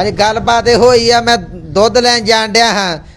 ਅੱਜ ਗੱਲਬਾਤ ਇਹ ਹੋਈ ਆ ਮੈਂ ਦੁੱਧ ਲੈਣ ਜਾਣ ਡਿਆ ਹਾਂ।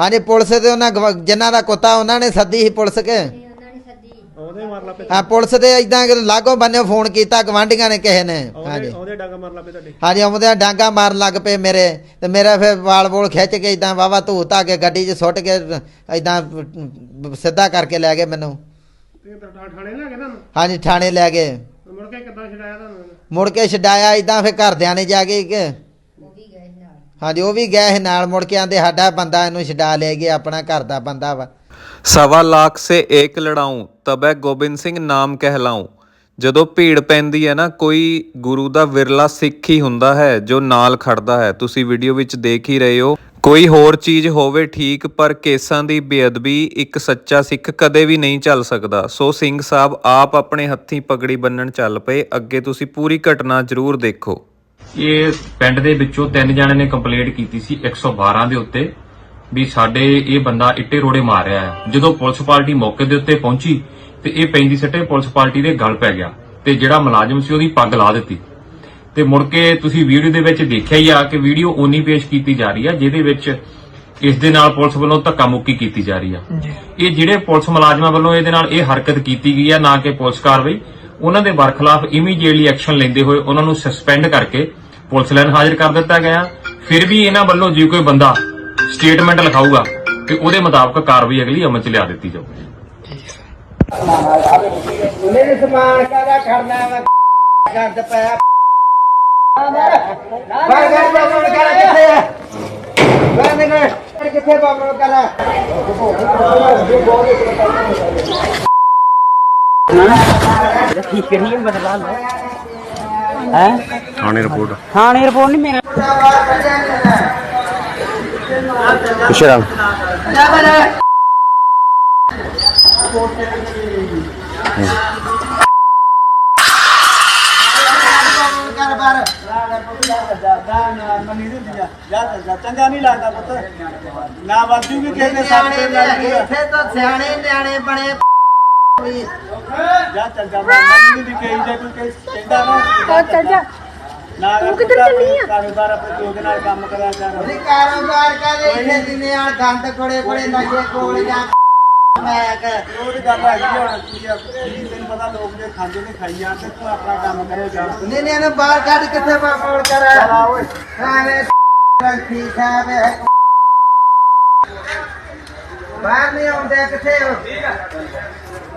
ਹਾਂਜੀ ਪੁਲਿਸ ਤੇ ਉਹਨਾਂ ਗਵ- ਜਿਨ੍ਹਾਂ ਦਾ ਕੁੱਤਾ ਉਹਨਾਂ ਨੇ ਸੱਦੀ ਸੀ ਪੁਲਿਸ ਕੇ? ਉਹਦੇ ਮਾਰ ਲਾ ਪੇ ਹਾਂ ਪੁਲਿਸ ਦੇ ਇਦਾਂ ਲਾਗੋ ਬੰਨੇ ਫੋਨ ਕੀਤਾ ਗਵਾਂਢੀਆਂ ਨੇ ਕਿਸੇ ਨੇ। ਹਾਂਜੀ। ਉਹਦੇ ਉਹਦੇ ਡਾਂਗਾ ਮਾਰ ਲਾ ਤੁਹਾਡੇ। ਹਾਂਜੀ ਆਉਂਦੇ ਡਾਂਗਾ ਮਾਰਨ ਲੱਗ ਪਏ ਮੇਰੇ। ਤੇ ਮੇਰਾ ਫਿਰ ਵਾਲ ਵੋਲ ਖਿੱਚ ਕੇ ਇਦਾਂ ਵਾਵਾ ਧੂ ਧਾ ਕੇ ਗੱਡੀ 'ਚ ਸੁੱਟ ਕੇ ਇਦਾਂ ਸਿੱਧਾ ਕਰਕੇ ਲੈ ਗਏ ਮੈਨੂੰ। ਤੇ ਤਾਂ ਠਾਣੇ ਲੈ ਗਏ ਤੁਹਾਨੂੰ? ਹਾਂਜੀ ਥਾਣੇ ਲੈ ਗਏ। ਮੁੜ ਕੇ ਕਿੱਦਾਂ ਛਡਾਇਆ ਤੁਹਾਨੂੰ? ਮੁੜ ਕੇ ਛਡਾਇਆ ਇਦਾਂ ਫਿਰ ਘਰਦਿਆਂ ਨੇ ਜਾ ਕੇ ਕਿ ਹਾਂਜੀ, ਉਹ ਵੀ ਗਏ ਸੀ ਨਾਲ, ਮੁੜ ਕੇ ਆਂਦੇ ਸਾਡਾ ਬੰਦਾ ਇਹਨੂੰ ਛਡਾ ਲੈ ਗਏ ਆਪਣਾ ਘਰ ਦਾ ਬੰਦਾ ਵਾ। ਸਵਾ ਲੱਖ ਸੇ ਏਕ ਲੜਾਊਂ ਤਬੈ ਗੋਬਿੰਦ ਸਿੰਘ ਨਾਮ ਕਹਿਲਾਊਂ ਜਦੋਂ ਭੀੜ ਪੈਂਦੀ ਹੈ ਨਾ, ਕੋਈ ਗੁਰੂ ਦਾ ਵਿਰਲਾ ਸਿੱਖ ਹੀ ਹੁੰਦਾ ਹੈ, ਜੋ ਨਾਲ ਖੜਦਾ ਹੈ। ਤੁਸੀਂ ਵੀਡੀਓ ਵਿੱਚ ਦੇਖ ਹੀ ਰਹੇ ਹੋ। ਕੋਈ ਹੋਰ ਚੀਜ਼ ਹੋਵੇ ਠੀਕ, ਪਰ ਕੇਸਾਂ ਦੀ ਬੇਅਦਬੀ ਇੱਕ ਸੱਚਾ ਸਿੱਖ ਕਦੇ ਵੀ ਨਹੀਂ ਚੱਲ ਸਕਦਾ। ਸੋ ਸਿੰਘ ਸਾਹਿਬ, ਆਪ ਆਪਣੇ ਹੱਥੀਂ ਪਗੜੀ ਬੰਨਣ ਚੱਲ ਪਏ। ਅੱਗੇ ਤੁਸੀਂ ਪੂਰੀ ਘਟਨਾ ਜ਼ਰੂਰ ਦੇਖੋ। ਇਹ ਪਿੰਡ ਦੇ ਵਿੱਚੋਂ ਤਿੰਨ ਜਣਿਆਂ ਨੇ ਕੰਪਲੇਂਟ ਕੀਤੀ ਸੀ 112 ਦੇ ਉੱਤੇ ਵੀ ਸਾਡੇ ਇਹ ਬੰਦਾ ਇੱਟੇ ਰੋੜੇ ਮਾਰ ਰਿਹਾ ਹੈ। ਜਦੋਂ ਪੁਲਿਸ ਪਾਰਟੀ ਮੌਕੇ ਦੇ ਉੱਤੇ ਪਹੁੰਚੀ ਤੇ ਇਹ ਪੈਂਦੀ ਸੱਟੇ ਪੁਲਿਸ ਪਾਰਟੀ ਦੇ ਗਲ ਪੈ ਗਿਆ ਤੇ ਜਿਹੜਾ ਮੁਲਾਜ਼ਮ ਸੀ ਉਹਦੀ ਪੱਗ ਲਾ ਦਿੱਤੀ। ਤੇ ਮੁੜ ਕੇ ਤੁਸੀਂ ਵੀਡੀਓ ਦੇ ਵਿੱਚ ਦੇਖਿਆ ਹੀ ਆ ਕਿ ਵੀਡੀਓ ਓਨੀ ਪੇਸ਼ ਕੀਤੀ ਜਾ ਰਹੀ ਆ ਜਿਹਦੇ ਵਿੱਚ ਇਸ ਦੇ ਨਾਲ ਪੁਲਿਸ ਵੱਲੋਂ ਧੱਕਾ ਮੁੱਕੀ ਕੀਤੀ ਜਾ ਰਹੀ ਆ। ਇਹ ਜਿਹੜੇ ਪੁਲਿਸ ਮੁਲਾਜ਼ਮਾਂ ਵੱਲੋਂ ਇਹਦੇ ਨਾਲ ਇਹ ਹਰਕਤ ਕੀਤੀ ਗਈ ਆ ਨਾ ਕਿ ਪੁਲਿਸ ਕਾਰਵਾਈ ਉਹਨਾਂ ਦੇ ਬਰਖਲਾਫ ਇਮੀਡੀਏਟਲੀ ਐਕਸ਼ਨ ਲੈਂਦੇ ਹੋਏ ਉਹਨਾਂ ਨੂੰ ਸਸਪੈਂਡ ਕਰਕੇ ਪੁਲਿਸ ਲਾਈਨ ਹਾਜ਼ਰ ਕਰ ਦਿੱਤਾ ਗਿਆ। ਫਿਰ ਵੀ ਇਹਨਾਂ ਵੱਲੋਂ ਜੇ ਕੋਈ ਬੰਦਾ ਸਟੇਟਮੈਂਟ ਲਿਖਾਊਗਾ ਤੇ ਉਹਦੇ ਮੁਤਾਬਕ ਕਾਰਵਾਈ ਅਗਲੀ ਅਮਲ ਚ ਲਿਆ ਦਿੱਤੀ ਜਾਊਗੀ। ਮੇਰੇ ਸਮਾਨ ਕਾਦਾ ਖੜਨਾ ਵਾ। ਗੰਦ ਪਿਆ ਬਾਗਰ ਬਾਬਾ ਕਰਾ ਕਿੱਥੇ ਆ ਬਾਗਰ ਕਿੱਥੇ ਬਾਬਾ ਕਰਾ ਠੀਕ ਨਹੀਂ ਬਦਲਾ ਲਓ ਹੈ ਥਾਣੇ ਰਿਪੋਰਟ ਥਾਣੇ ਰਿਪੋਰਟ ਨਹੀਂ ਮੇਰਾ ਇਸ਼ਰਾਮ ਕਰ ਬਾਰ ਚੰਗਾ ਨਹੀਂ ਲੱਗਦਾ ਪੁੱਤ ਨਾ ਵਾਜੂ ਵੀ ਕਿਸੇ ਦੇ ਸਿਆਣੇ ਨੇ ਇੱਥੇ ਤਾਂ ਸਿਆਣੇ ਨਿਆਣੇ ਬਣੇ ਜਾ ਚੱਲ ਜਾ ਮੈਨੂੰ ਵੀ ਕਹੀ ਜਾ ਕੋਈ ਕਹੇ- ਕਹਿੰਦਾ ਨਾ ਚੱਲ ਜਾ। ਨਾ ਤੂੰ ਕਿੱਧਰ ਚੱਲੀ ਆ? ਕਾਰੋਬਾਰ ਆਪਣੇ ਪਿਓ ਦੇ ਨਾਲ ਕੰਮ ਕਰਿਆ ਕਰ। ਨੀ ਕਾਰੋਬਾਰ ਕਰੇ ਇੱਥੇ ਦਿਨੇ ਆ ਗੰਦ ਕੋੜੇ ਕੋੜੇ ਨਸ਼ੇ ਜਾ ਮੈਂ ਕਿ ਉਹ ਦੀ ਗੱਲ ਹੈਗੀ ਆ ਹੁਣ ਕੀ ਆ ਕੀ ਤੈਨੂੰ ਪਤਾ ਲੋਕ ਜੇ ਖਾਂਦੇ ਨੇ ਖਾਈ ਜਾਣ ਤੇ ਤੂੰ ਆਪਣਾ ਕੰਮ ਕਰੋ। ਜਾ ਨੀ ਨੀ ਇਹਨੂੰ ਬਾਹਰ ਕੱਢ ਕਿੱਥੇ ਕਰ? ਆ ਓਏ। ਆਵੇ ਠੀਕ ਹੈ ਵੇ ਬਾਹਰ ਨਹੀਂ ਆਉਂਦੇ ਕਿੱਥੇ ਹੋ?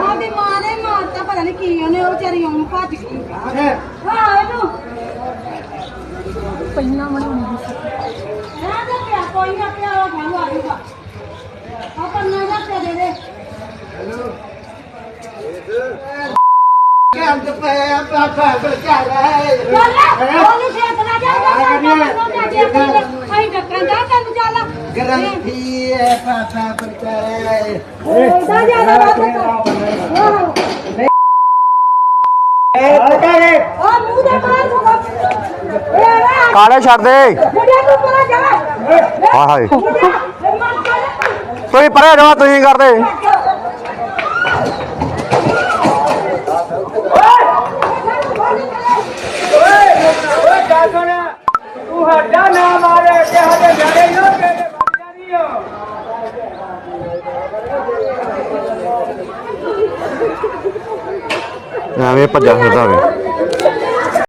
ਉਹਦੀ ਮਾਂ ਨੇ ਮਾਰਤਾ ਪਤਾ ਨਹੀਂ ਕੀ ਉਹਨੇ ਉਹ ਵਿਚਾਰੀ ਉਹਨੂੰ ਭੱਜ ਗਈ ਹਾਂ ਇਹਨੂੰ ਪਹਿਲਾਂ ਬਣਾਉਣੀ ਸੀ ਨਾ ਤਾਂ ਪਿਆ ਕੋਈ ਨਾ ਪਿਆ ਉਹ ਖਾਣ ਆ ਜੂਗਾ ਆ ਪੰਨਾ ਦਾ ਪਿਆ ਦੇ ਦੇ ਗੰਦ ਗਰੰਟੀ ਹੈ ਬਾਬਾ ਬਚਾਲਾ ਉਹਦਾ ਜ਼ਿਆਦਾ ਬਾਤ ਆ ਮੂੰਹ ਦੇ ਬਾਹਰ ਨੂੰ ਇਹ ਕਾਲੇ ਛੱਡ ਦੇ ਮੁੰਡਿਆ ਤੂੰ ਪਰਾਂ ਜਾ ਹਾਏ ਹਾਏ ਮੁੰਡਿਆ ਮਨ ਕਰ ਤੁਸੀਂ ਪਰੇ ਜਾਓ ਤੁਸੀਂ ਕਰਦੇ ਪ੍ਰਸ਼ਾਸਨ ਤੁਹਾਡਾ ਨਾਮ ਭੱਜਾ ਵੇ।